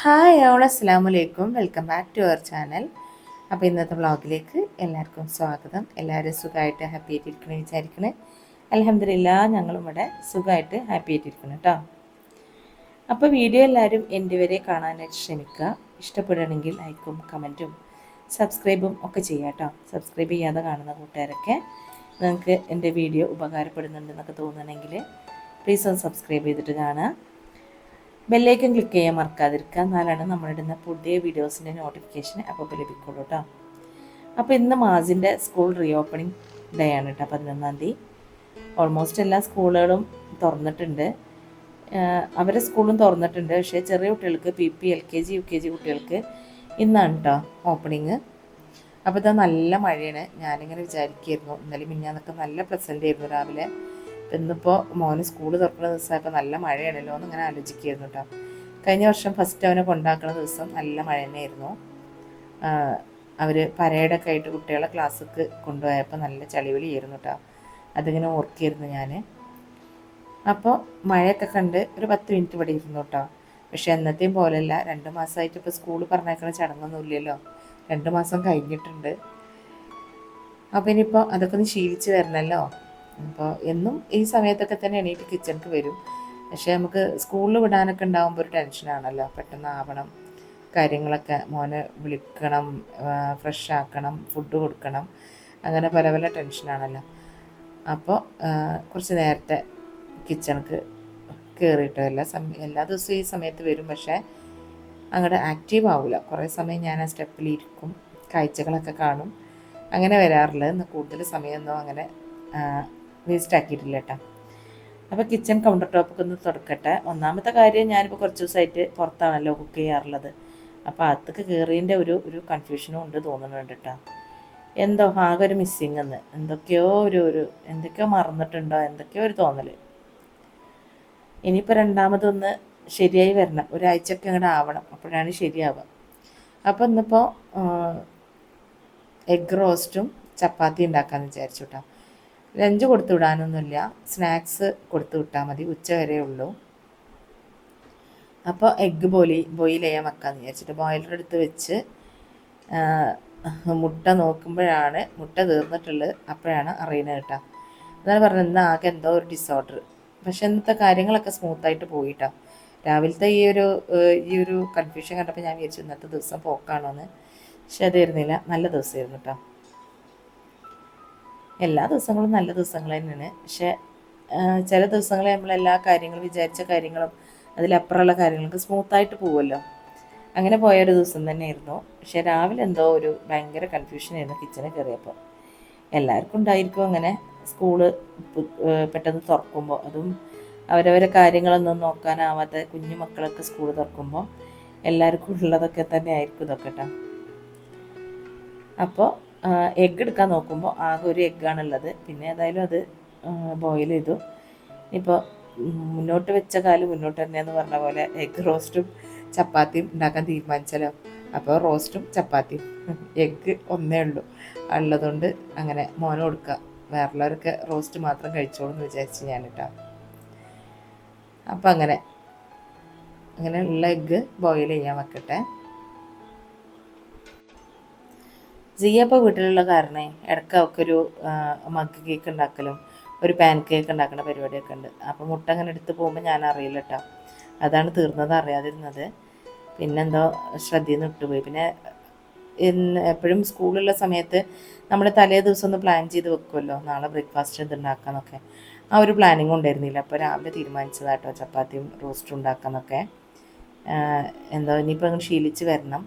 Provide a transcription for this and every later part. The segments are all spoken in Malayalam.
ഹായ് ഓൾ അസ്സാം വലൈക്കും welcome back to our channel അപ്പോൾ ഇന്നത്തെ വ്ളോഗിലേക്ക് എല്ലാവർക്കും സ്വാഗതം. എല്ലാവരും സുഖമായിട്ട് ഹാപ്പി ആയിട്ടിരിക്കണേ വിചാരിക്കണേ. അലഹമില്ല ഞങ്ങളും ഇവിടെ സുഖമായിട്ട് ഹാപ്പി ആയിട്ടിരിക്കണം കേട്ടോ അപ്പോൾ വീഡിയോ എല്ലാവരും എന്റെ വരെ കാണാനായിട്ട് ക്ഷമിക്കുക ഇഷ്ടപ്പെടുകയാണെങ്കിൽ ലൈക്കും കമന്റും സബ്സ്ക്രൈബും ഒക്കെ ചെയ്യാം കേട്ടോ സബ്സ്ക്രൈബ് ചെയ്യാതെ കാണുന്ന കൂട്ടുകാരൊക്കെ നിങ്ങൾക്ക് എന്റെ വീഡിയോ ഉപകാരപ്പെടുന്നുണ്ടെന്നൊക്കെ തോന്നുകയാണെങ്കിൽ പ്ലീസ് ഒന്ന് സബ്സ്ക്രൈബ് ചെയ്തിട്ട് കാണുക. ബെല്ലേക്കും ക്ലിക്ക് ചെയ്യാൻ മറക്കാതിരിക്കുക. എന്നാലാണ് നമ്മളിടുന്ന പുതിയ വീഡിയോസിന്റെ നോട്ടിഫിക്കേഷൻ അപ്പോൾ ലഭിക്കുള്ളൂ കേട്ടോ അപ്പോൾ ഇന്ന് മാസിന്റെ സ്കൂൾ റീ ഓപ്പണിംഗ് ഡേ ആണ് കേട്ടോ പതിനൊന്നാം തീയതി. ഓൾമോസ്റ്റ് എല്ലാ സ്കൂളുകളും തുറന്നിട്ടുണ്ട്. അവരെ സ്കൂളും തുറന്നിട്ടുണ്ട്. പക്ഷേ ചെറിയ കുട്ടികൾക്ക് P P L K G U K G കുട്ടികൾക്ക് ഇന്നാണ് കേട്ടോ ഓപ്പണിങ് അപ്പോൾ ഇതാ നല്ല മഴയാണ്. ഞാനിങ്ങനെ വിചാരിക്കുമായിരുന്നു ഇന്നലെ മിഞ്ഞാന്നൊക്കെ നല്ല പ്രസന്റ് ആയിരുന്നു രാവിലെ. ഇന്നിപ്പോൾ മോന് സ്കൂൾ തുറക്കുന്ന ദിവസമായപ്പോൾ നല്ല മഴയാണല്ലോ എന്ന് ഇങ്ങനെ ആലോചിക്കുകയായിരുന്നു കേട്ടോ. കഴിഞ്ഞ വർഷം ഫസ്റ്റ് അവനെ കൊണ്ടാക്കുന്ന ദിവസം നല്ല മഴ തന്നെയായിരുന്നു. അവർ പരേഡൊക്കെ ആയിട്ട് കുട്ടികളെ ക്ലാസ്സിക്ക് കൊണ്ടുപോയപ്പോൾ നല്ല ചളിവിളിയായിരുന്നു കേട്ടോ. അതിങ്ങനെ ഓർക്കിയിരുന്നു ഞാൻ അപ്പോൾ മഴയൊക്കെ കണ്ട് ഒരു പത്ത് മിനിറ്റ് ഇവിടെ ഇരുന്നു കേട്ടോ. പക്ഷേ എന്നത്തെയും പോലെയല്ല രണ്ട് മാസമായിട്ട് ഇപ്പോൾ സ്കൂൾ ചടങ്ങൊന്നും ഇല്ലല്ലോ. രണ്ട് മാസം കഴിഞ്ഞിട്ടുണ്ട്. അപ്പോൾ ഇനിയിപ്പോൾ അതൊക്കെ ഒന്ന് ശീലിച്ച് വരണമല്ലോ അപ്പോൾ എന്നും ഈ സമയത്തൊക്കെ തന്നെ എണീറ്റ് കിച്ചണിക്ക് വരും. പക്ഷേ നമുക്ക് സ്കൂളിൽ വിടാനൊക്കെ ഉണ്ടാകുമ്പോൾ ഒരു ടെൻഷനാണല്ലോ പെട്ടെന്ന് ആവണം. കാര്യങ്ങളൊക്കെ മോനെ വിളിക്കണം ഫ്രഷ് ആക്കണം ഫുഡ് കൊടുക്കണം. അങ്ങനെ പല പല ടെൻഷനാണല്ലോ അപ്പോൾ കുറച്ച് നേരത്തെ കിച്ചണിക്ക് കയറിയിട്ട് എല്ലാ സമയം എല്ലാ ദിവസവും ഈ സമയത്ത് വരും. പക്ഷേ അങ്ങോട്ട് ആക്റ്റീവ് ആവില്ല കുറേ സമയം ഞാൻ ആ സ്റ്റെപ്പിൽ ഇരിക്കും. കാഴ്ചകളൊക്കെ കാണും. അങ്ങനെ വരാറില്ല. ഇന്ന് കൂടുതൽ സമയമൊന്നും അങ്ങനെ വേസ്റ്റ് ആക്കിയിട്ടില്ല കേട്ടോ അപ്പോൾ കിച്ചൺ കൗണ്ടർ ടോപ്പൊക്കെ ഒന്ന് തുടക്കട്ടെ. ഒന്നാമത്തെ കാര്യം ഞാനിപ്പോൾ കുറച്ച് ദിവസമായിട്ട് പുറത്താണല്ലോ കുക്ക് ചെയ്യാറുള്ളത്. അപ്പോൾ അകത്തേക്ക് കയറിയതിന്റെ ഒരു ഒരു കൺഫ്യൂഷനും ഉണ്ട് തോന്നുന്നുണ്ട് കേട്ടോ. എന്തോ ആകെ ഒരു മിസ്സിങ് എന്ന്. എന്തൊക്കെയോ ഒരു ഒരു എന്തൊക്കെയോ മറന്നിട്ടുണ്ടോ? എന്തൊക്കെയോ ഒരു തോന്നൽ ഇനിയിപ്പോൾ രണ്ടാമതൊന്ന് ശരിയായി വരണം. ഒരാഴ്ചയൊക്കെ അങ്ങോട്ട് ആവണം. അപ്പോഴാണ് ശരിയാവുക. അപ്പോൾ ഇന്നിപ്പോൾ എഗ് റോസ്റ്റും ചപ്പാത്തി ഉണ്ടാക്കാമെന്ന് വിചാരിച്ചു കേട്ടോ. ലഞ്ച് കൊടുത്തു വിടാനൊന്നുമില്ല സ്നാക്സ് കൊടുത്തു വിട്ടാൽ മതി. ഉച്ച വരെ ഉള്ളൂ. അപ്പോൾ എഗ്ഗ് ബോലി ബോയിൽ ചെയ്യാൻ വെക്കാമെന്ന് വിചാരിച്ചിട്ട് ബോയിലർ എടുത്ത് വെച്ച് മുട്ട നോക്കുമ്പോഴാണ് മുട്ട തീർന്നിട്ടുള്ളത്. അപ്പോഴാണ് അറിയുന്നത് കേട്ടോ. എന്നാണ് പറഞ്ഞത്. ഇന്ന് ആകെ എന്തോ ഒരു ഡിസോർഡർ പക്ഷെ ഇന്നത്തെ കാര്യങ്ങളൊക്കെ സ്മൂത്തായിട്ട് പോയിട്ടോ. രാവിലത്തെ ഈ ഒരു ഈ ഒരു കൺഫ്യൂഷൻ കണ്ടപ്പോൾ ഞാൻ വിചാരിച്ചു ഇന്നത്തെ ദിവസം പോക്കാണോ എന്ന് പക്ഷെ അതായിരുന്നില്ല. നല്ല ദിവസമായിരുന്നു കേട്ടോ. എല്ലാ ദിവസങ്ങളും നല്ല ദിവസങ്ങൾ തന്നെയാണ്. പക്ഷെ ചില ദിവസങ്ങളിൽ നമ്മൾ എല്ലാ കാര്യങ്ങളും വിചാരിച്ച കാര്യങ്ങളും അതിലപ്പുറമുള്ള കാര്യങ്ങൾക്ക് സ്മൂത്തായിട്ട് പോകുമല്ലോ അങ്ങനെ പോയ ഒരു ദിവസം തന്നെയായിരുന്നു. പക്ഷേ രാവിലെ എന്തോ ഒരു ഭയങ്കര കൺഫ്യൂഷനായിരുന്നു കിച്ചണിൽ കയറിയപ്പോൾ. എല്ലാവർക്കും ഉണ്ടായിരിക്കും അങ്ങനെ. സ്കൂൾ പെട്ടെന്ന് തുറക്കുമ്പോൾ അതും അവരവരെ കാര്യങ്ങളൊന്നും നോക്കാനാവാത്ത കുഞ്ഞു മക്കളൊക്കെ സ്കൂൾ തുറക്കുമ്പോൾ എല്ലാവർക്കും ഉള്ളതൊക്കെ തന്നെ ആയിരിക്കും ഇതൊക്കെ കേട്ടോ അപ്പോൾ എഗ്ഗ് എടുക്കാൻ നോക്കുമ്പോൾ ആകെ ഒരു എഗ്ഗാണുള്ളത് പിന്നെ ഏതായാലും അത് ബോയിൽ ചെയ്തു. ഇപ്പോൾ മുന്നോട്ട് വെച്ച കാൽ മുന്നോട്ട് തന്നെയെന്ന് പറഞ്ഞ പോലെ എഗ്ഗ് റോസ്റ്റും ചപ്പാത്തിയും ഉണ്ടാക്കാൻ തീരുമാനിച്ചല്ലോ. അപ്പോൾ റോസ്റ്റും ചപ്പാത്തിയും എഗ്ഗ് ഒന്നേ ഉള്ളൂ. ഉള്ളതുകൊണ്ട് അങ്ങനെ മോനെ കൊടുക്കുക വേറുള്ളവരൊക്കെ റോസ്റ്റ് മാത്രം കഴിച്ചോളൂ എന്ന് വിചാരിച്ച് ഞാൻ കേട്ടോ അപ്പം അങ്ങനെ. അങ്ങനെ ഉള്ള എഗ്ഗ് ബോയിൽ ചെയ്യാൻ വെക്കട്ടെ. ജിയപ്പോൾ വീട്ടിലുള്ള കാരണേ ഇടയ്ക്ക് ഒരു മഗ് കേക്ക് ഉണ്ടാക്കലും ഒരു പാൻ കേക്ക് ഉണ്ടാക്കുന്ന പരിപാടിയൊക്കെ ഉണ്ട്. അപ്പോൾ മുട്ട അങ്ങനെ എടുത്ത് പോകുമ്പോൾ ഞാൻ അറിയില്ല കേട്ടോ അതാണ് തീർന്നത് അറിയാതിരുന്നത്. പിന്നെന്തോ ശ്രദ്ധയിൽ നിന്ന് വിട്ടുപോയി. പിന്നെ എപ്പോഴും സ്കൂളുള്ള സമയത്ത് നമ്മൾ തലേ ദിവസം ഒന്ന് പ്ലാൻ ചെയ്ത് വെക്കുമല്ലോ നാളെ ബ്രേക്ക്ഫാസ്റ്റ് എന്ത് ഉണ്ടാക്കാമെന്നൊക്കെ ആ ഒരു പ്ലാനിങ് ഉണ്ടായിരുന്നില്ല. അപ്പോൾ രാവിലെ തീരുമാനിച്ചതാട്ടോ ചപ്പാത്തിയും റോസ്റ്റും ഉണ്ടാക്കാമെന്നൊക്കെ എന്തോ ഇനിയിപ്പോൾ അങ്ങ് ശീലിച്ച് വരണം.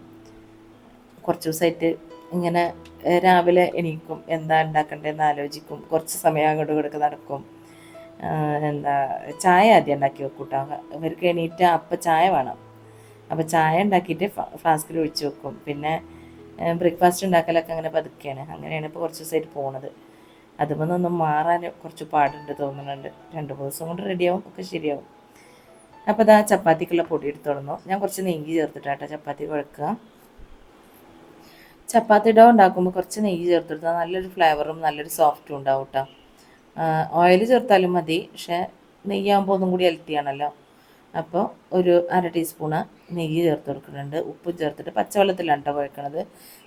കുറച്ച് ദിവസമായിട്ട് ഇങ്ങനെ രാവിലെ എണീക്കും. എന്താ ഉണ്ടാക്കണ്ടേന്ന് ആലോചിക്കും. കുറച്ച് സമയം അങ്ങോട്ട് ഇങ്ങോട്ട് നടക്കും. എന്താ ചായ ആദ്യം ഉണ്ടാക്കി വെക്കും കേട്ടോ ഇവർക്ക് എണീറ്റ് അപ്പം ചായ വേണം. അപ്പോൾ ചായ ഉണ്ടാക്കിയിട്ട് ഫ്ലാസ്കിൽ ഒഴിച്ച് വെക്കും. പിന്നെ ബ്രേക്ക്ഫാസ്റ്റ് ഉണ്ടാക്കലൊക്കെ അങ്ങനെ പതുക്കെയാണ്. അങ്ങനെയാണ് ഇപ്പോൾ കുറച്ച് ദിവസമായിട്ട് പോണത്. അതുമൊന്നും ഒന്നും മാറാൻ കുറച്ച് പാടുണ്ട് തോന്നുന്നുണ്ട്. രണ്ട് മൂന്ന് ദിവസം കൊണ്ട് റെഡിയാവും ഒക്കെ ശരിയാവും. അപ്പോൾ അതാ ചപ്പാത്തിക്കുള്ള പൊടി എടുത്തോളുന്നു ഞാൻ കുറച്ച് നെയ്യ് ചേർത്തിട്ടാട്ടോ ചപ്പാത്തി കുഴക്കുക ചപ്പാത്തി ഡോ ഉണ്ടാക്കുമ്പോൾ കുറച്ച് നെയ്യ് ചേർത്തെടുത്താൽ നല്ലൊരു ഫ്ലേവറും നല്ലൊരു സോഫ്റ്റും ഉണ്ടാവും കേട്ടോ ഓയിൽ ചേർത്താലും മതി പക്ഷേ നെയ്യാകുമ്പോൾ ഒന്നും കൂടി ഹെൽത്തി ആണല്ലോ. അപ്പോൾ ഒരു അര ടീസ്പൂണ് നെയ്യ് ചേർത്ത് കൊടുക്കുന്നുണ്ട് ഉപ്പും ചേർത്തിട്ട് പച്ചവെള്ളത്തിലാണ് കേട്ടോ കുഴക്കണത്.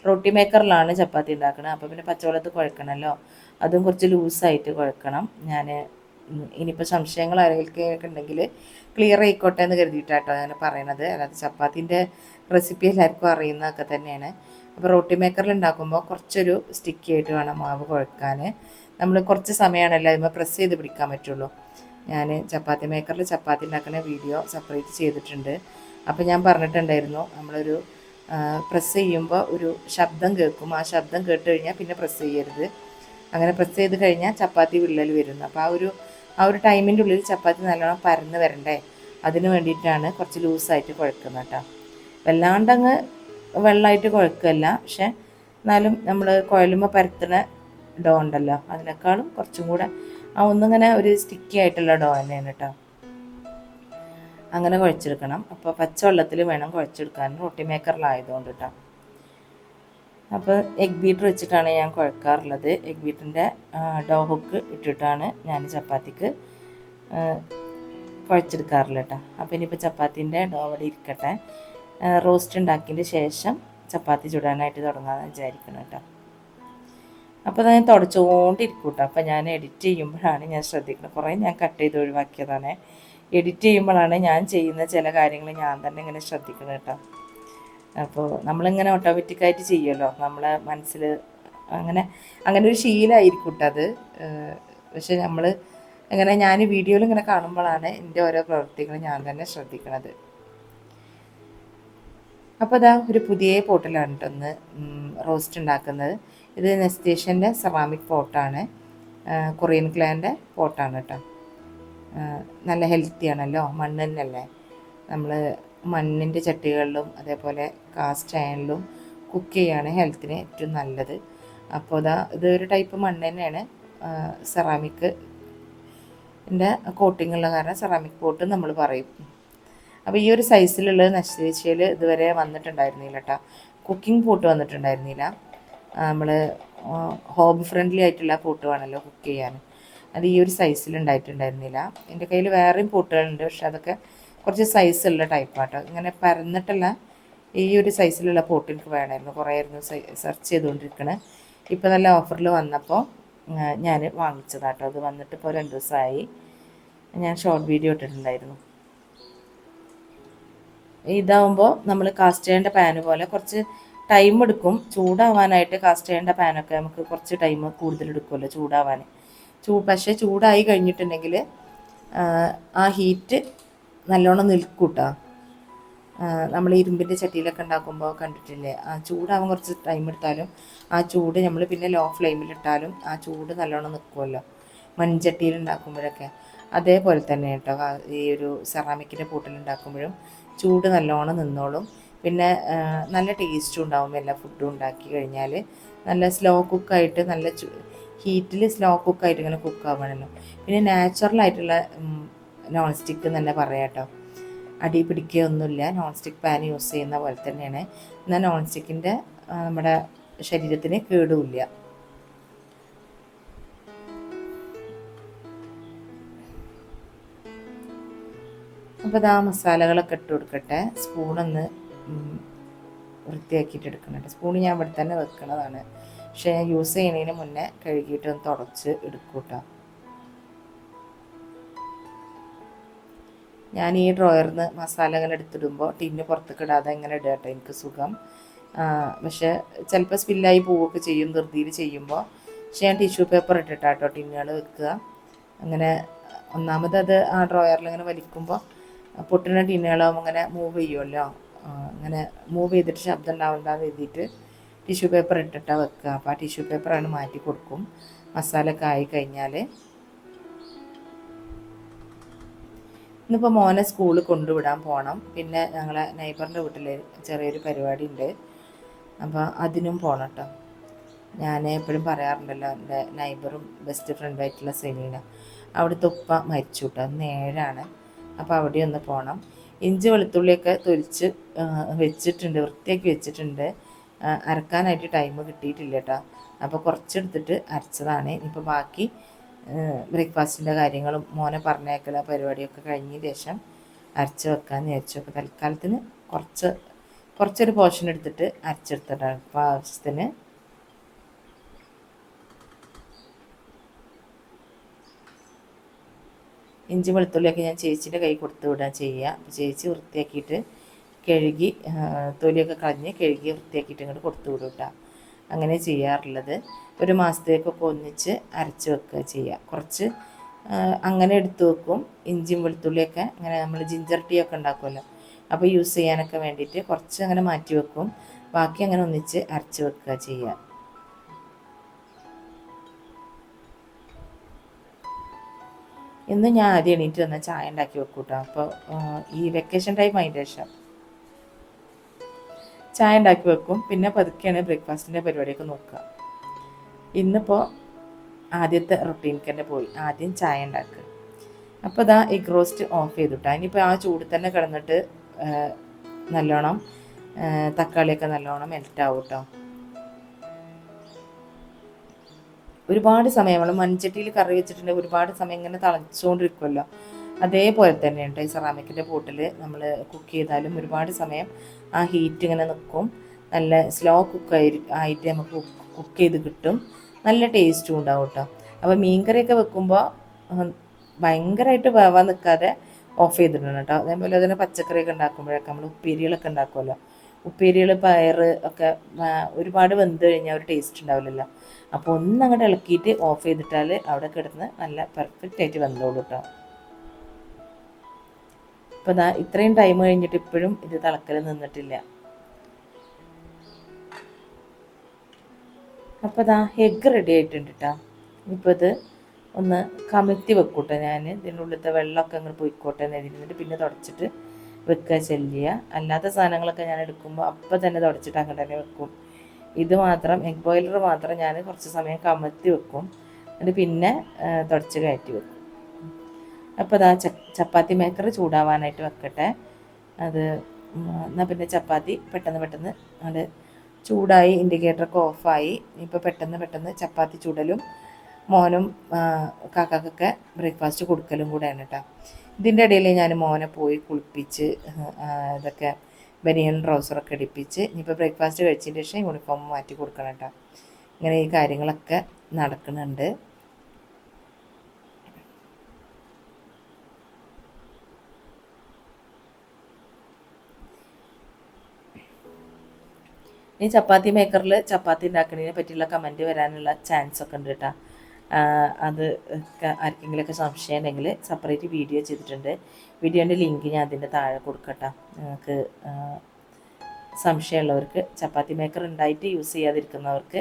റൊട്ടി മേക്കറിലാണ് ചപ്പാത്തി ഉണ്ടാക്കുന്നത് അപ്പോൾ പിന്നെ പച്ചവെള്ളത്തിൽ കുഴക്കണമല്ലോ അതും കുറച്ച് ലൂസായിട്ട് കുഴക്കണം. ഞാൻ ഇനിയിപ്പോൾ സംശയങ്ങൾ ആരെങ്കിലും ഉണ്ടെങ്കിൽ ക്ലിയർ ആയിക്കോട്ടെ എന്ന് കരുതിയിട്ടാട്ടോ ഞാൻ പറയണത്. അതായത് ചപ്പാത്തിന്റെ റെസിപ്പി എല്ലാവർക്കും അറിയുന്നതൊക്കെ തന്നെയാണ്. അപ്പോൾ റോട്ടി മേക്കറിൽ ഉണ്ടാക്കുമ്പോൾ കുറച്ചൊരു സ്റ്റിക്കി ആയിട്ട് വേണം മാവ് കുഴക്കാൻ നമ്മൾ കുറച്ച് സമയമാണല്ലോ അതിമ്പോൾ പ്രസ് ചെയ്ത് പിടിക്കാൻ പറ്റുള്ളൂ. ഞാൻ ചപ്പാത്തി മേക്കറിൽ ചപ്പാത്തി ഉണ്ടാക്കുന്ന വീഡിയോ സെപ്പറേറ്റ് ചെയ്തിട്ടുണ്ട്. അപ്പോൾ ഞാൻ പറഞ്ഞിട്ടുണ്ടായിരുന്നു നമ്മളൊരു പ്രസ് ചെയ്യുമ്പോൾ ഒരു ശബ്ദം കേൾക്കും. ആ ശബ്ദം കേട്ട് കഴിഞ്ഞാൽ പിന്നെ പ്രസ് ചെയ്യരുത്. അങ്ങനെ പ്രസ് ചെയ്ത് കഴിഞ്ഞാൽ ചപ്പാത്തി വിള്ളൽ വരുന്നു അപ്പോൾ ആ ഒരു ആ ഒരു ടൈമിന്റെ ഉള്ളിൽ ചപ്പാത്തി നല്ലോണം പരന്ന് വരണ്ടേ? അതിന് വേണ്ടിയിട്ടാണ് കുറച്ച് ലൂസായിട്ട് കുഴക്കുന്നത് കേട്ടോ. വല്ലാണ്ടങ്ങ് വെള്ളമായിട്ട് കുഴക്കല്ല. പക്ഷെ എന്നാലും നമ്മൾ കുഴലുമ്പോൾ പരത്തുന്ന ഡോ ഉണ്ടല്ലോ. അതിനേക്കാളും കുറച്ചും കൂടെ ആ ഒന്നിങ്ങനെ ഒരു സ്റ്റിക്കി ആയിട്ടുള്ള ഡോ തന്നെയാണ് കേട്ടോ അങ്ങനെ കുഴച്ചെടുക്കണം. അപ്പോൾ പച്ചവെള്ളത്തിൽ വേണം കുഴച്ചെടുക്കാൻ. റൊട്ടി മേക്കറിലായതുകൊണ്ട് കേട്ടോ അപ്പോൾ എഗ് ബീറ്റർ വെച്ചിട്ടാണ് ഞാൻ കുഴക്കാറുള്ളത്. എഗ് ബീറ്ററിന്റെ ഡോ ഹുക്ക് ഇട്ടിട്ടാണ് ഞാൻ ചപ്പാത്തിക്ക് കുഴച്ചെടുക്കാറുള്ളത് കേട്ടോ അപ്പോൾ ഇനിയിപ്പോൾ ചപ്പാത്തിന്റെ ഡോ അവിടെ ഇരിക്കട്ടെ. റോസ്റ്റ് ഉണ്ടാക്കിയതിന് ശേഷം ചപ്പാത്തി ചുടാനായിട്ട് തുടങ്ങാമെന്ന് വിചാരിക്കണം കേട്ടോ. അപ്പോൾ ഞാൻ തുടച്ചുകൊണ്ടിരിക്കും കേട്ടോ. അപ്പോൾ ഞാൻ എഡിറ്റ് ചെയ്യുമ്പോഴാണ് ഞാൻ ശ്രദ്ധിക്കുന്നത്. കുറേ ഞാൻ കട്ട് ചെയ്ത് ഒഴിവാക്കിയതാണ്. എഡിറ്റ് ചെയ്യുമ്പോഴാണ് ഞാൻ ചെയ്യുന്ന ചില കാര്യങ്ങൾ ഞാൻ തന്നെ ഇങ്ങനെ ശ്രദ്ധിക്കുന്നത് കേട്ടോ. അപ്പോൾ നമ്മളിങ്ങനെ ഓട്ടോമാറ്റിക്കായിട്ട് ചെയ്യുമല്ലോ. നമ്മളെ മനസ്സിൽ അങ്ങനെ അങ്ങനെ ഒരു ശീലമായിരിക്കും കേട്ടോ അത്. പക്ഷെ നമ്മൾ അങ്ങനെ ഞാൻ വീഡിയോയിൽ ഇങ്ങനെ കാണുമ്പോഴാണ് എന്റെ ഓരോ പ്രവൃത്തികൾ ഞാൻ തന്നെ ശ്രദ്ധിക്കുന്നത്. അപ്പോൾ അതാ ഒരു പുതിയ പോട്ടിലാണ് കേട്ടോ ഒന്ന് റോസ്റ്റ് ഉണ്ടാക്കുന്നത്. ഇത് നെസ്റ്റേഷന്റെ സെറാമിക് പോട്ടാണ്. കൊറിയൻ ക്ലാന്റെ പോട്ടാണ് കേട്ടോ. നല്ല ഹെൽത്തിയാണല്ലോ മണ്ണ് തന്നെയല്ലേ. നമ്മൾ മണ്ണിന്റെ ചട്ടികളിലും അതേപോലെ കാസ്റ്റ് അയണിലും കുക്ക് ചെയ്യാണ് ഹെൽത്തിന് ഏറ്റവും നല്ലത്. അപ്പോൾ ഇതാ ഇതൊരു ടൈപ്പ് മണ്ണ് തന്നെയാണ്. സെറാമിക് ന്റെ കോട്ടിങ്ങുള്ള കാരണം സെറാമിക് പോട്ട് നമ്മൾ പറയും. അപ്പോൾ ഈ ഒരു സൈസിലുള്ളത് നശിച്ചേച്ചിയിൽ ഇതുവരെ വന്നിട്ടുണ്ടായിരുന്നില്ല കേട്ടോ കുക്കിംഗ് പൂട്ട് വന്നിട്ടുണ്ടായിരുന്നില്ല നമ്മൾ ഹോബ് ഫ്രണ്ട്ലി ആയിട്ടുള്ള പോട്ട് വേണമല്ലോ കുക്ക് ചെയ്യാൻ. അത് ഈ ഒരു സൈസിൽ ഉണ്ടായിട്ടുണ്ടായിരുന്നില്ല എന്റെ കയ്യിൽ വേറെയും പൂട്ടുകളുണ്ട് പക്ഷെ അതൊക്കെ കുറച്ച് സൈസുള്ള ടൈപ്പാട്ടോ ഇങ്ങനെ പരന്നിട്ടുള്ള ഈ ഒരു സൈസിലുള്ള പൂട്ട് എനിക്ക് വേണമായിരുന്നു. കുറേ ആയിരുന്നു സെർച്ച് ചെയ്തുകൊണ്ടിരിക്കണേ. ഇപ്പോൾ നല്ല ഓഫറിൽ വന്നപ്പോൾ ഞാൻ വാങ്ങിച്ചതാട്ടോ. അത് വന്നിട്ട് ഇപ്പോൾ രണ്ട് ദിവസമായി. ഞാൻ ഷോർട്ട് വീഡിയോ ഇട്ടിട്ടുണ്ടായിരുന്നു. ഇതാവുമ്പോൾ നമ്മൾ കാസ്റ്റ് ചെയ്യേണ്ട പാന് പോലെ കുറച്ച് ടൈം എടുക്കും. ചൂടാവാനായിട്ട് കാസ്റ്റ് ചെയ്യേണ്ട പാനൊക്കെ നമുക്ക് കുറച്ച് ടൈം കൂടുതൽ എടുക്കുമല്ലോ ചൂടാവാൻ. ചൂ പക്ഷേ ചൂടായി കഴിഞ്ഞിട്ടുണ്ടെങ്കിൽ ആ ഹീറ്റ് നല്ലോണം നിൽക്കൂട്ടോ നമ്മൾ ഇരുമ്പിന്റെ ചട്ടിയിലൊക്കെ ഉണ്ടാക്കുമ്പോൾ കണ്ടിട്ടില്ലേ? ആ ചൂടാവാൻ കുറച്ച് ടൈം എടുത്താലും ആ ചൂട് നമ്മൾ പിന്നെ ലോ ഫ്ലെയിമിലിട്ടാലും ആ ചൂട് നല്ലോണം നിൽക്കുമല്ലോ മൺചട്ടിയിൽ ഉണ്ടാക്കുമ്പോഴൊക്കെ. അതേപോലെ തന്നെ കേട്ടോ ഈ ഒരു സെറാമിക്കിന്റെ പൂട്ടിലുണ്ടാക്കുമ്പോഴും ചൂട് നല്ലോണം നിന്നോളും. പിന്നെ നല്ല ടേസ്റ്റും ഉണ്ടാവും. എല്ലാ ഫുഡും ഉണ്ടാക്കി കഴിഞ്ഞാൽ നല്ല സ്ലോ കുക്കായിട്ട് നല്ല ഹീറ്റിൽ സ്ലോ കുക്കായിട്ട് ഇങ്ങനെ കുക്ക് ആവണമല്ലോ പിന്നെ നാച്ചുറലായിട്ടുള്ള നോൺ സ്റ്റിക്ക് തന്നെ പറയാം കേട്ടോ. അടി പിടിക്കുകയൊന്നുമില്ല നോൺ സ്റ്റിക്ക് പാൻ യൂസ് ചെയ്യുന്ന പോലെ തന്നെയാണ്. എന്നാൽ നോൺ സ്റ്റിക്കിന്റെ നമ്മുടെ ശരീരത്തിന് കേടുമില്ല അപ്പോൾ ഇതാ മസാലകളൊക്കെ ഇട്ട് കൊടുക്കട്ടെ. സ്പൂണൊന്ന് വൃത്തിയാക്കിയിട്ട് എടുക്കണം സ്പൂൺ ഞാൻ ഇവിടെ തന്നെ വെക്കണതാണ്. പക്ഷേ യൂസ് ചെയ്യുന്നതിന് മുന്നേ കഴുകിയിട്ട് ഒന്ന് തുടച്ച് എടുക്കൂട്ടോ ഞാൻ ഈ ഡ്രോയറിൽ നിന്ന് മസാല ഇങ്ങനെ എടുത്തിടുമ്പോൾ ടിന്ന് പുറത്തേക്ക് ഇടാതെ ഇങ്ങനെ ഇടുക കേട്ടോ എനിക്ക് സുഖം. പക്ഷേ ചിലപ്പോൾ സ്പില്ലായി പോവുകയൊക്കെ ചെയ്യും ധൃതിയിൽ ചെയ്യുമ്പോൾ പക്ഷേ ഞാൻ ടിഷ്യൂ പേപ്പർ ഇട്ടിട്ടാട്ടോ ടിന്നുകൾ വെക്കുക. അങ്ങനെ ഒന്നാമത് അത് ആ ഡ്രോയറിൽ ഇങ്ങനെ വലിക്കുമ്പോൾ പൊട്ടുന്ന ടിന്നുകളും അങ്ങനെ മൂവ് ചെയ്യുമല്ലോ അങ്ങനെ മൂവ് ചെയ്തിട്ട് ശബ്ദം ഉണ്ടാവണ്ടെന്ന് എഴുതിയിട്ട് ടിഷ്യൂ പേപ്പർ ഇട്ടിട്ടാണ് വെക്കുക. അപ്പോൾ ആ ടിഷ്യൂ പേപ്പറാണ് മാറ്റി കൊടുക്കും. മസാല ഒക്കെ ആയി ഇന്നിപ്പോൾ മോനെ സ്കൂളിൽ കൊണ്ടുവിടാൻ പോകണം പിന്നെ ഞങ്ങളെ നൈബറിന്റെ വീട്ടിൽ ചെറിയൊരു പരിപാടി ഉണ്ട് അപ്പോൾ അതിനും പോകണം കേട്ടോ ഞാൻ എപ്പോഴും പറയാറുണ്ടല്ലോ എന്റെ നൈബറും ബെസ്റ്റ് ഫ്രണ്ടായിട്ടുള്ള സെലീന അവിടുത്തെ ഉപ്പ മരിച്ചു കേട്ടോ നേരാണ് അപ്പോൾ അവിടെ ഒന്ന് പോകണം ഇഞ്ചി വെളുത്തുള്ളിയൊക്കെ തൊലിച്ച് വെച്ചിട്ടുണ്ട് വൃത്തിയാക്കി വെച്ചിട്ടുണ്ട്. അരക്കാനായിട്ട് ടൈം കിട്ടിയിട്ടില്ല കേട്ടോ അപ്പോൾ കുറച്ചെടുത്തിട്ട് അരച്ചതാണ്. ഇനിയിപ്പോൾ ബാക്കി ബ്രേക്ക്ഫാസ്റ്റിന്റെ കാര്യങ്ങളും മോനെ പറഞ്ഞേക്കല പരിപാടിയൊക്കെ കഴിഞ്ഞ ശേഷം അരച്ച് വെക്കാമെന്ന് വിചാരിച്ചു. അപ്പോൾ തൽക്കാലത്തിന് കുറച്ച് കുറച്ചൊരു പോർഷൻ എടുത്തിട്ട് അരച്ചെടുത്തിട്ടാണ് അപ്പോൾ ആവശ്യത്തിന് ഇഞ്ചി വെളുത്തുള്ളിയൊക്കെ ഞാൻ ചേച്ചീന്റെ കൈ കൊടുത്ത് വിടുക ചെയ്യുക. ചേച്ചി വൃത്തിയാക്കിയിട്ട് കഴുകി തൊലിയൊക്കെ കളഞ്ഞ് കഴുകി വൃത്തിയാക്കിയിട്ട് ഇങ്ങോട്ട് കൊടുത്തു വിടും കേട്ടോ. അങ്ങനെ ചെയ്യാറുള്ളത്. ഒരു മാസത്തേക്കൊക്കെ ഒന്നിച്ച് അരച്ച് വെക്കുക ചെയ്യുക. കുറച്ച് അങ്ങനെ എടുത്തു വെക്കും. ഇഞ്ചിയും വെളുത്തുള്ളിയൊക്കെ അങ്ങനെ നമ്മൾ ജിഞ്ചർ ടീ ഒക്കെ ഉണ്ടാക്കുമല്ലോ. അപ്പോൾ യൂസ് ചെയ്യാനൊക്കെ വേണ്ടിയിട്ട് കുറച്ച് അങ്ങനെ മാറ്റി വെക്കും. ബാക്കി അങ്ങനെ ഒന്നിച്ച് അരച്ച് വെക്കുക ചെയ്യുക. ഇന്ന് ഞാൻ ആദ്യം എണീറ്റ് വന്ന ചായ ഉണ്ടാക്കി വെക്കൂട്ടോ. അപ്പോൾ ഈ വെക്കേഷൻ ടൈം അതിന്റെ ശേഷം. ചായ ഉണ്ടാക്കി വെക്കും. പിന്നെ പതുക്കെയാണ് ബ്രേക്ക്ഫാസ്റ്റിന്റെ പരിപാടിയൊക്കെ നോക്കുക. ഇന്നിപ്പോൾ ആദ്യത്തെ റൊട്ടീനിക്ക് തന്നെ പോയി. ആദ്യം ചായ ഉണ്ടാക്കുക. അപ്പോൾ ഇതാ എഗ് റോസ്റ്റ് ഓഫ് ചെയ്തിട്ടാ. ഇനിയിപ്പോൾ ആ ചൂട് തന്നെ കിടന്നിട്ട് നല്ലോണം തക്കാളിയൊക്കെ നല്ലോണം മെൽറ്റാവും കേട്ടോ ഒരുപാട് സമയം നമ്മൾ മൺചട്ടിയിൽ കറി വെച്ചിട്ടുണ്ടെങ്കിൽ ഒരുപാട് സമയം ഇങ്ങനെ തളച്ചുകൊണ്ടിരിക്കുമല്ലോ അതേപോലെ തന്നെയുണ്ട് ഈ സെറാമിക്കിന്റെ പോട്ടിൽ നമ്മൾ കുക്ക് ചെയ്താലും ഒരുപാട് സമയം ആ ഹീറ്റ് ഇങ്ങനെ നിൽക്കും നല്ല സ്ലോ കുക്ക് ആയിട്ട് നമുക്ക് കുക്ക് ചെയ്ത് കിട്ടും. നല്ല ടേസ്റ്റും ഉണ്ടാവും കേട്ടോ. അപ്പോൾ മീൻകറിയൊക്കെ വെക്കുമ്പോൾ ഭയങ്കരമായിട്ട് വേവാൻ നിൽക്കാതെ ഓഫ് ചെയ്തിടണം കേട്ടോ. അതേപോലെ തന്നെ പച്ചക്കറിയൊക്കെ ഉണ്ടാക്കുമ്പോഴൊക്കെ നമ്മൾ ഉപ്പേരികളൊക്കെ ഉണ്ടാക്കുമല്ലോ ഉപ്പേരികൾ പയർ ഒക്കെ ഒരുപാട് വെന്ത് കഴിഞ്ഞാൽ ഒരു ടേസ്റ്റ് ഉണ്ടാവില്ലല്ലോ. അപ്പോൾ ഒന്ന് അങ്ങോട്ട് ഇളക്കിയിട്ട് ഓഫ് ചെയ്തിട്ടാൽ അവിടെ കിടന്ന് നല്ല പെർഫെക്റ്റ് ആയിട്ട് വെന്തോളൂ കേട്ടോ ഇപ്പം ദാ ഇത്രയും ടൈം കഴിഞ്ഞിട്ട് ഇപ്പോഴും ഇത് തിളക്കൽ നിന്നിട്ടില്ല. അപ്പോൾ ദാ എഗ്ഗ് റെഡി ആയിട്ടുണ്ട് കേട്ടോ ഇപ്പോൾ ഇത് ഒന്ന് കമഴ്ത്തി വെക്കൂട്ടെ ഞാൻ ഇതിന്റെ ഉള്ളിലത്തെ വെള്ളമൊക്കെ അങ്ങോട്ട് പോയിക്കോട്ടെ എന്ന് എഴുതിയിരുന്നിട്ട് പിന്നെ തുടച്ചിട്ട് വെക്കുക ചെല്ലുക. അല്ലാത്ത സാധനങ്ങളൊക്കെ ഞാൻ എടുക്കുമ്പോൾ അപ്പം തന്നെ തുടച്ചിട്ട് അങ്ങനെ തന്നെ വെക്കും. ഇത് മാത്രം എഗ് ബോയിലർ മാത്രം ഞാൻ കുറച്ച് സമയം കമത്തി വെക്കും. എന്നിട്ട് പിന്നെ തുടച്ച് കയറ്റി വെക്കും. അപ്പോൾ അതാ ചപ്പാത്തി മേക്കർ ചൂടാവാനായിട്ട് വെക്കട്ടെ. അത് എന്നാൽ പിന്നെ ചപ്പാത്തി പെട്ടെന്ന് പെട്ടെന്ന് അത് ചൂടായി ഇൻഡിക്കേറ്ററൊക്കെ ഓഫായി ഇപ്പോൾ പെട്ടെന്ന് പെട്ടെന്ന് ചപ്പാത്തി ചൂടലും മോനും കാക്കാക്കൊക്കെ ബ്രേക്ക്ഫാസ്റ്റ് കൊടുക്കലും കൂടെയാണ് കേട്ടോ ഇതിന്റെ ഇടയിൽ ഞാൻ മോനെ പോയി കുളിപ്പിച്ച് ഇതൊക്കെ ബനിയൻ ട്രൗസറൊക്കെ അടിപ്പിച്ച് ഇനിയിപ്പോൾ ബ്രേക്ക്ഫാസ്റ്റ് കഴിച്ചതിന് ശേഷം യൂണിഫോം മാറ്റി കൊടുക്കണം കേട്ടോ. ഇങ്ങനെ ഈ കാര്യങ്ങളൊക്കെ നടക്കുന്നുണ്ട്. ഈ ചപ്പാത്തി മേക്കറിൽ ചപ്പാത്തി ഉണ്ടാക്കുന്നതിനെ പറ്റിയുള്ള കമന്റ് വരാനുള്ള ചാൻസ് ഒക്കെ ഉണ്ട് കേട്ടോ. അത് ആർക്കെങ്കിലുമൊക്കെ സംശയം ഉണ്ടെങ്കിൽ സെപ്പറേറ്റ് വീഡിയോ ചെയ്തിട്ടുണ്ട്. വീഡിയോന്റെ ലിങ്ക് ഞാൻ അതിന്റെ താഴെ കൊടുക്കട്ടെ. നിങ്ങൾക്ക് സംശയമുള്ളവർക്ക് ചപ്പാത്തി മേക്കർ ഉണ്ടായിട്ട് യൂസ് ചെയ്യാതിരിക്കുന്നവർക്ക്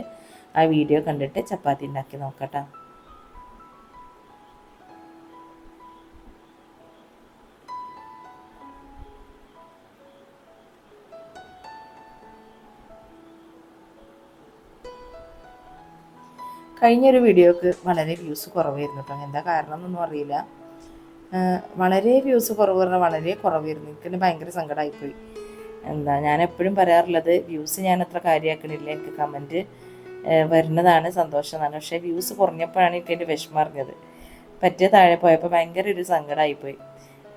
ആ വീഡിയോ കണ്ടിട്ട് ചപ്പാത്തി ഉണ്ടാക്കി നോക്കട്ടെ. കഴിഞ്ഞൊരു വീഡിയോക്ക് വളരെ വ്യൂസ് കുറവായിരുന്നു കേട്ടോ. എന്താ കാരണം എന്നൊന്നും അറിയില്ല വളരെ വ്യൂസ് കുറവ് പറഞ്ഞാൽ വളരെ കുറവായിരുന്നു. എനിക്ക് ഭയങ്കര സങ്കടമായിപ്പോയി എന്താ ഞാൻ എപ്പോഴും പറയാറുള്ളത് വ്യൂസ് ഞാൻ അത്ര കാര്യമാക്കണില്ല എനിക്ക് കമന്റ് വരുന്നതാണ് സന്തോഷം എന്നാണ്. പക്ഷേ വ്യൂസ് കുറഞ്ഞപ്പോഴാണ് എനിക്ക് എന്റെ വിഷമം അറിഞ്ഞത്. പറ്റിയ താഴെ പോയപ്പോൾ ഭയങ്കര ഒരു സങ്കടമായിപ്പോയി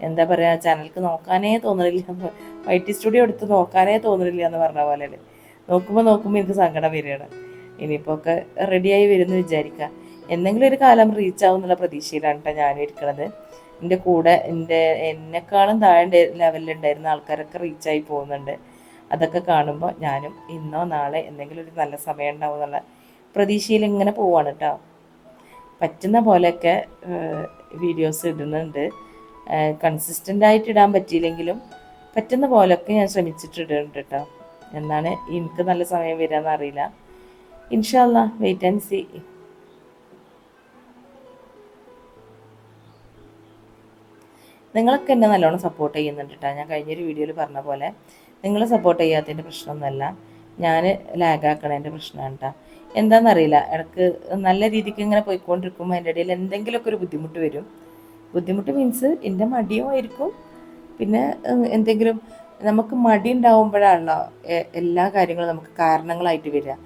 എന്താ പറയുക ചാനൽക്ക് നോക്കാനേ തോന്നുന്നില്ല വൈ സ്റ്റുഡിയോ എടുത്ത് നോക്കാനേ തോന്നുന്നില്ല എന്ന് പറഞ്ഞ പോലെ നോക്കുമ്പോൾ നോക്കുമ്പോൾ എനിക്ക് സങ്കടം വരികയാണ്. ഇനിയിപ്പോൾ ഒക്കെ റെഡിയായി വരുമെന്ന് വിചാരിക്കുക എന്തെങ്കിലും ഒരു കാലം റീച്ച് ആവും എന്നുള്ള പ്രതീക്ഷയിലാണ് കേട്ടോ ഞാനും ഇരിക്കുന്നത് എന്റെ കൂടെ എന്റെ എന്നെക്കാളും താഴെ ലെവലിലുണ്ടായിരുന്ന ആൾക്കാരൊക്കെ റീച്ചായി പോകുന്നുണ്ട്. അതൊക്കെ കാണുമ്പോൾ ഞാനും ഇന്നോ നാളെ എന്തെങ്കിലും ഒരു നല്ല സമയം ഉണ്ടാവും എന്നുള്ള പ്രതീക്ഷയിൽ ഇങ്ങനെ പോവാണ് കേട്ടോ പറ്റുന്ന പോലെയൊക്കെ വീഡിയോസ് ഇടുന്നുണ്ട്. കൺസിസ്റ്റന്റ് ആയിട്ട് ഇടാൻ പറ്റിയില്ലെങ്കിലും പറ്റുന്ന പോലെയൊക്കെ ഞാൻ ശ്രമിച്ചിട്ടിടുന്നുണ്ട് കേട്ടോ എന്നാണ് എനിക്ക് നല്ല സമയം വരിക അറിയില്ല. ഇൻഷാല്ല വെയിറ്റ് ആൻഡ് സി നിങ്ങളൊക്കെ എന്നെ നല്ലോണം സപ്പോർട്ട് ചെയ്യുന്നുണ്ട് കേട്ടോ ഞാൻ കഴിഞ്ഞൊരു വീഡിയോയിൽ പറഞ്ഞ പോലെ നിങ്ങൾ സപ്പോർട്ട് ചെയ്യാത്തതിന്റെ പ്രശ്നമൊന്നുമല്ല. ഞാൻ ലാഗാക്കണതിന്റെ പ്രശ്നമാണ് കേട്ടോ എന്താണെന്നറിയില്ല ഇടയ്ക്ക് നല്ല രീതിക്ക് ഇങ്ങനെ പോയിക്കൊണ്ടിരിക്കുമ്പോൾ അതിന്റെ ഇടയിൽ എന്തെങ്കിലുമൊക്കെ ഒരു ബുദ്ധിമുട്ട് വരും. ബുദ്ധിമുട്ട് മീൻസ് എന്റെ മടിയും ആയിരിക്കും. പിന്നെ എന്തെങ്കിലും നമുക്ക് മടി ഉണ്ടാവുമ്പോഴാണല്ലോ എല്ലാ കാര്യങ്ങളും നമുക്ക് കാരണങ്ങളായിട്ട് വരിക.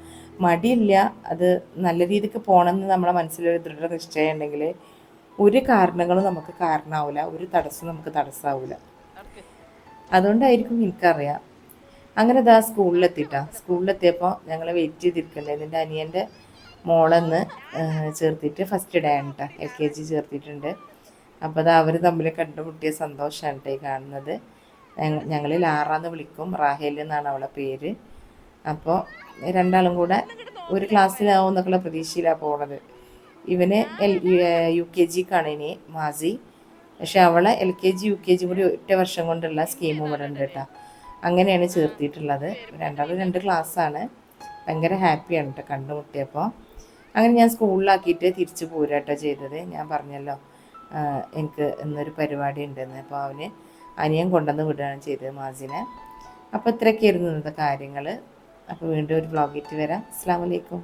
മടിയില്ല. അത് നല്ല രീതിക്ക് പോകണമെന്ന് നമ്മുടെ മനസ്സിലൊരു ദൃഢ നിശ്ചയം ഉണ്ടെങ്കിൽ ഒരു കാരണങ്ങളും നമുക്ക് കാരണമാവില്ല ഒരു തടസ്സം നമുക്ക് തടസ്സമാവില്ല അതുകൊണ്ടായിരിക്കും എനിക്കറിയാം. അങ്ങനെ ഇതാ സ്കൂളിലെത്തിയിട്ടാ സ്കൂളിലെത്തിയപ്പോൾ ഞങ്ങൾ വെയിറ്റ് ചെയ്തിരിക്കണ്ടേ. എന്റെ അനിയന്റെ മോളെന്ന് ചേർത്തിട്ട് ഫസ്റ്റ് ഡേ ആണ് കേട്ടോ എൽ കെ ജി ചേർത്തിട്ടുണ്ട്. അപ്പോൾ അത് അവർ തമ്മിൽ കണ്ടുമുട്ടിയ സന്തോഷമാണ് കേട്ടോ കാണുന്നത്. ഞങ്ങ- ഞങ്ങളിൽ ആറാന്ന് വിളിക്കും. റാഹേൽ എന്നാണ് അവളെ പേര്. അപ്പോൾ രണ്ടാളും കൂടെ ഒരു ക്ലാസ്സിലാവും എന്നൊക്കെയുള്ള പ്രതീക്ഷയിലാണ് പോണത്. ഇവന് എൽ യു കെ ജിക്കാണ് ഇനി മാസി. പക്ഷെ അവളെ L K G U K G കൂടി ഒറ്റ വർഷം കൊണ്ടുള്ള സ്കീമും ഇവിടെ ഉണ്ട് കേട്ടോ. അങ്ങനെയാണ് ചേർത്തിയിട്ടുള്ളത്. രണ്ടാളും രണ്ട് ക്ലാസ്സാണ്. ഭയങ്കര ഹാപ്പിയാണ് കേട്ടോ കണ്ടുമുട്ടിയപ്പോൾ. അങ്ങനെ ഞാൻ സ്കൂളിലാക്കിയിട്ട് തിരിച്ചു പോരാട്ടോ ചെയ്തത്. ഞാൻ പറഞ്ഞല്ലോ എനിക്ക് ഇന്നൊരു പരിപാടി ഉണ്ടെന്ന്. അപ്പോൾ അവന് അനിയൻ കൊണ്ടുവന്ന് വിടുകയാണ് ചെയ്തത് മാസിനെ. അപ്പോൾ ഇത്രയൊക്കെയായിരുന്നു ഇന്നത്തെ കാര്യങ്ങൾ. അപ്പോൾ വീണ്ടും ഒരു വ്ളോഗിറ്റ് വരാം. അസ്സാം വലൈക്കും